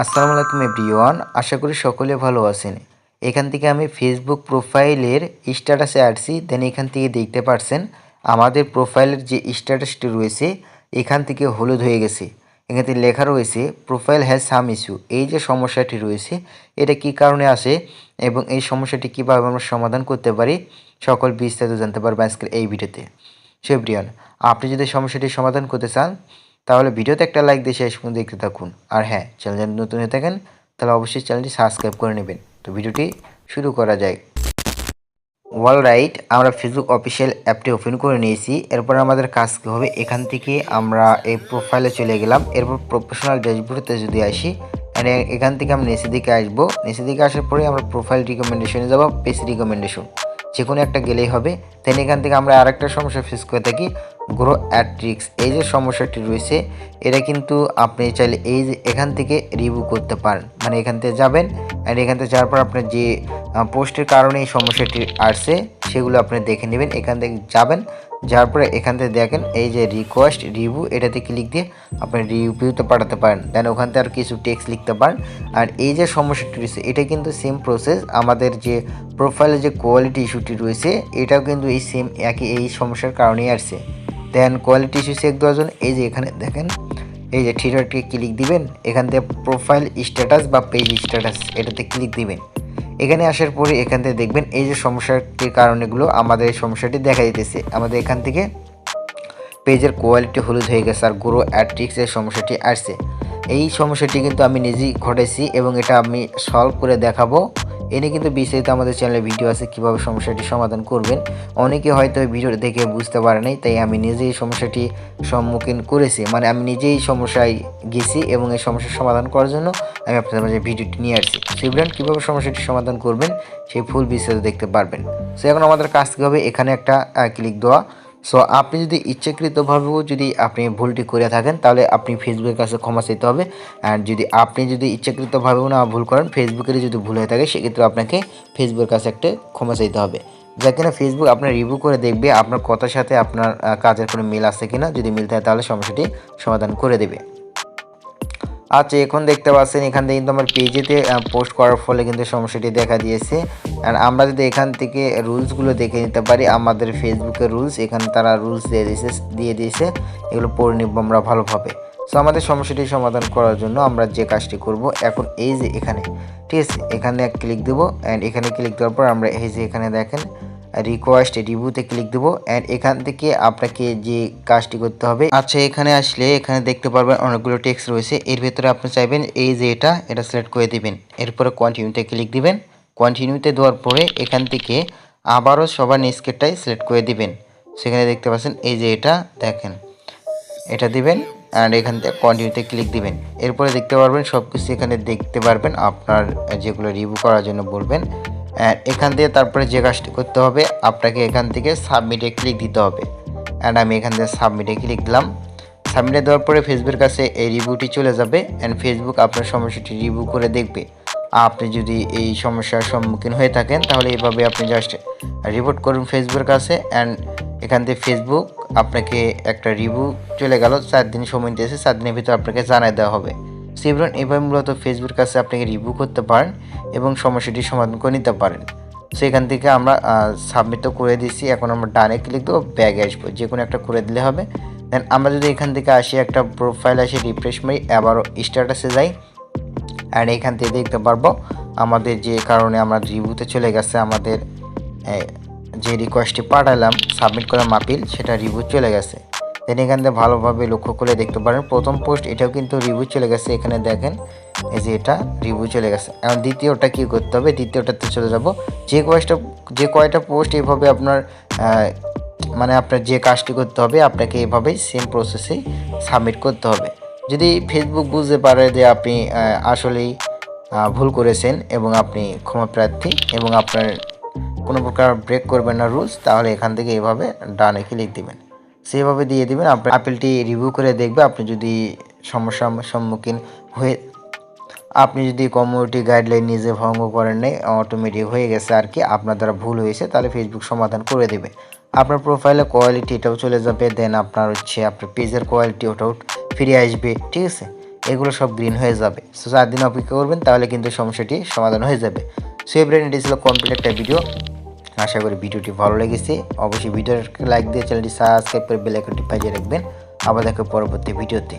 আসসালামু আলাইকুম এভরিওয়ান, আশা করি সকলে ভালো আছেন। এখান থেকে আমি ফেসবুক প্রোফাইলের স্ট্যাটাসে আসছি দেন এখান থেকে দেখতে পারছেন আমাদের প্রোফাইলের যে স্ট্যাটাসটি রয়েছে, এখান থেকে হলুদ হয়ে গেছে। এখান থেকে লেখা রয়েছে প্রোফাইল হ্যাজ সাম ইস্যু এই যে সমস্যাটি রয়েছে, এটা কি কারণে আসে এবং এই সমস্যাটি কীভাবে আমরা সমাধান করতে পারি, সকল বিস্তারিত জানতে পারবেন আজকের এই ভিডিওতে। সেব্রিয়ান আপনি যদি সমস্যাটি সমাধান করতে চান তাহলে ভিডিওতে একটা লাইক দিয়ে শেষ পর্যন্ত দেখতে থাকুন। আর হ্যাঁ চ্যানেল নতুন হয়ে থাকেন, তাহলে অবশ্যই চ্যানেলটি সাবস্ক্রাইব করে নেবেন। তো ভিডিওটি শুরু করা যায় ওয়াল রাইট আমরা ফেসবুক অফিসিয়াল অ্যাপটি ওপেন করে নিয়েছি। এরপর আমাদের কাজ কী হবে? এখান থেকে আমরা এই প্রোফাইলে চলে গেলাম। এরপর প্রফেশনাল ড্যাশবোর্ডতে যদি আসি এ- এখান থেকে আমরা নিচের দিকে আসব। নিচের দিকে আসার পরে আমরা প্রোফাইল রিকমেন্ডেশনে যাব পেজ রিকমেন্ডেশন যে কোনো একটা গেলেই হবে। দেন এখান থেকে আমরা আরেকটা সমস্যা ফেস করে থাকি গ্রো অ্যাট্রিক্স এই যে সমস্যাটি রয়েছে, এটা কিন্তু আপনি চাইলে এই যে এখান থেকে রিভিউ করতে পারেন। মানে এখান থেকে যাবেন অ্যান্ড এখান থেকে যাওয়ার পর আপনার যে পোস্টের কারণে এই সমস্যাটি আসছে, সেগুলো আপনি দেখে নেবেন। এখান থেকে যাবেন যাওয়ার পরে এখান থেকে দেখেন, এই যে রিকোয়েস্ট রিভিউ এটাতে ক্লিক দিয়ে আপনি রিভিউতে পাঠাতে পারেন। দেন ওখান থেকে আর কিছু টেক্সট লিখতে পারেন। আর এই যে সমস্যাটি রয়েছে, এটা কিন্তু সেম প্রসেস আমাদের যে প্রোফাইলে যে কোয়ালিটি ইস্যুটি রয়েছে, এটাও কিন্তু এই সেম একই, এই সমস্যার কারণেই আসছে। দেন কোয়ালিটি ইস্যু চেক দেওয়ার জন্য, এই যে এখানে দেখেন, এই যে থ্রিডটকে ক্লিক দিবেন। এখান থেকে প্রোফাইল স্ট্যাটাস বা পেজ স্ট্যাটাস এটাতে ক্লিক দিবেন। এখানে আসার পরে এখান থেকে দেখবেন এই যে সমস্যাটির কারণেগুলো আমাদের এই সমস্যাটি দেখা দিতেছে। আমাদের এখান থেকে পেজের কোয়ালিটি হলুদ হয়ে গেছে আর গ্রো অ্যাট্রিক্সের সমস্যাটি আসছে। এই সমস্যাটি কিন্তু আমি নিজেই ঘটেছি এবং এটা আমি সলভ করে দেখাবো। এ নিয়ে কিন্তু বিস্তারিত আমাদের চ্যানেলে ভিডিও আছে, কীভাবে সমস্যাটি সমাধান করবেন। অনেকে হয়তো ভিডিও দেখে বুঝতে পারে নাই, তাই আমি নিজেই সমস্যাটি সম্মুখীন করেছি। মানে আমি নিজেই সমস্যায় গেছি এবং এই সমস্যার সমাধান করার জন্য আমি আপনাদের মাঝে ভিডিওটি নিয়ে আসছি। সেগুলো কীভাবে সমস্যাটি সমাধান করবেন, সেই ফুল বিস্তারিত দেখতে পারবেন। সো এখন আমাদের কাজ কী হবে? এখানে একটা ক্লিক দেওয়া। সো আপনি যদি ইচ্ছাকৃতভাবেও যদি আপনি ভুলটি করে থাকেন, তাহলে আপনি ফেসবুকের কাছে ক্ষমা চাইতে হবে। অ্যান্ড যদি আপনি যদি ইচ্ছাকৃতভাবেও না ভুল করেন ফেসবুকের যদি ভুল হয়ে থাকে, সেক্ষেত্রে আপনাকে ফেসবুকের কাছে একটা ক্ষমা চাইতে হবে। যা কিনা ফেসবুক আপনার রিভিউ করে দেখবে, আপনার কথার সাথে আপনার কাজের কোনো মিল আছে কিনা। যদি মিল থাকে, তাহলে সমস্যাটি সমাধান করে দেবে। আচ্ছা এখন দেখতে পাচ্ছেন, এখান থেকে কিন্তু আমার পেজেতে পোস্ট করার ফলে কিন্তু সমস্যাটি দেখা দিয়েছে। আর আমরা যদি এখান থেকে রুলসগুলো দেখে নিতে পারি, আমাদের ফেসবুকের রুলস, এখানে তারা রুলস দিয়ে দিয়েছে দিয়ে দিয়েছে, এগুলো পড়ে নিব আমরা ভালোভাবে। সো আমাদের সমস্যাটি সমাধান করার জন্য আমরা যে কাজটি করব, এখন এই যে এখানে, ঠিক আছে? এখানে ক্লিক দেবো অ্যান্ড এখানে ক্লিক দেওয়ার পর আমরা এই যে এখানে দেখেন রিকোয়েস্ট রিভিউতে ক্লিক দেবো অ্যান্ড এখান থেকে আপনাকে যে কাজটি করতে হবে আচ্ছা এখানে আসলে এখানে দেখতে পারবেন অনেকগুলো টেক্সট রয়েছে, এর ভেতরে আপনি চাইবেন এই যে এটা এটা সিলেক্ট করে দিবেন, এরপরে কন্টিনিউতে ক্লিক দিবেন কন্টিনিউতে দেওয়ার পরে এখান থেকে আবারও সবার নিস্কেটটাই সিলেক্ট করে দিবেন, সেখানে দেখতে পাচ্ছেন এই যে এটা, দেখেন, এটা দিবেন অ্যান্ড এখান থেকে কন্টিনিউতে ক্লিক দিবেন, এরপরে দেখতে পারবেন সব কিছু এখানে দেখতে পারবেন, আপনার যেগুলো রিভিউ করার জন্য বলবেন অ্যান্ড এখান থেকে তারপরে যে কাজটি করতে হবে, আপনাকে এখান থেকে সাবমিটে ক্লিক দিতে হবে। অ্যান্ড আমি এখান থেকে সাবমিটে ক্লিক দিলাম। সাবমিটে দেওয়ার পরে ফেসবুকের কাছে এই রিভিউটি চলে যাবে। অ্যান্ড ফেসবুক আপনার সমস্যাটি রিভিউ করে দেখবে। আপনি যদি এই সমস্যার সম্মুখীন হয়ে থাকেন, তাহলে এইভাবে আপনি জাস্ট রিপোর্ট করুন ফেসবুকের কাছে। অ্যান্ড এখান থেকে ফেসবুক আপনাকে একটা রিভিউ চলে গেল। চার দিন সময় দিয়েছে। চার দিনের ভিতর আপনাকে জানাই দেওয়া হবে। সেভরন এভাবে মূলত ফেসবুকের কাছে আপনাকে রিভিউ করতে পারেন এবং সমস্যাটি সমাধান করে নিতে পারেন। সো এখান থেকে আমরা সাবমিট তো করে দিয়েছি। এখন আমরা ডানে ক্লিক দেবো ব্যাগে আসব। যে কোনো একটা করে দিলে হবে। দেন আমরা যদি এখান থেকে আসি, একটা প্রোফাইল আসি রিফ্রেশ মারি, আবারও স্ট্যাটাসে যাই। অ্যান্ড এখান থেকে দেখতে পারব, আমাদের যে কারণে আমরা রিভিউতে চলে গেছে, আমাদের যে রিকোয়েস্টটি পাঠালাম সাবমিট করা মাপিল, সেটা রিভিউ চলে গেছে। দেন এখান থেকে ভালোভাবে লক্ষ্য করে দেখতে পারেন। প্রথম পোস্ট এটাও কিন্তু রিভিউ চলে গেছে এখানে দেখেন। এই যে এটা রিভিউ চলে গেছে। এখন দ্বিতীয়টা কী করতে হবে? দ্বিতীয়টাতে চলে যাব। যে কয়েকটা, যে কয়টা পোস্ট এইভাবে আপনার মানে আপনার যে কাজটি করতে হবে, আপনাকে এভাবেই সেম প্রসেসে সাবমিট করতে হবে। যদি ফেসবুক বুঝতে পারে যে আপনি আসলেই ভুল করেছেন এবং আপনি ক্ষমা প্রার্থী এবং আপনার কোনো প্রকার ব্রেক করবেন না রুলস তাহলে এখান থেকে এভাবে ডানে ক্লিক দিবেন। সেভাবে দিয়ে দিবেন। আপনার আপেলটি রিভিউ করে দেখবে। আপনি যদি সমস্যার সম্মুখীন হয়ে আপনি যদি কমিউনিটি গাইডলাইন নিজে ভঙ্গ করেন নাই অটোমেটিক হয়ে গেছে আর কি, আপনার দ্বারা ভুল হয়েছে, তাহলে ফেসবুক সমাধান করে দেবে। আপনার প্রোফাইলে কোয়ালিটি এটাও চলে যাবে। দেন আপনার হচ্ছে আপনার পেজের কোয়ালিটি ওটাও ফিরে আসবে। ঠিক আছে? এগুলো সব গ্রিন হয়ে যাবে। সো চার দিন অপেক্ষা করবেন, তাহলে কিন্তু সমস্যাটি সমাধান হয়ে যাবে। সো এবারে এটি ছিল কমপ্লিট একটা ভিডিও আশা করি ভিডিওটি ভালো লেগেছে। অবশ্যই ভিডিওটাকে লাইক দিয়ে চ্যানেলটি সাবস্ক্রাইব করে বেল আইকনটি বাজিয়ে রাখবেন। আবার দেখো পরবর্তী ভিডিওতে।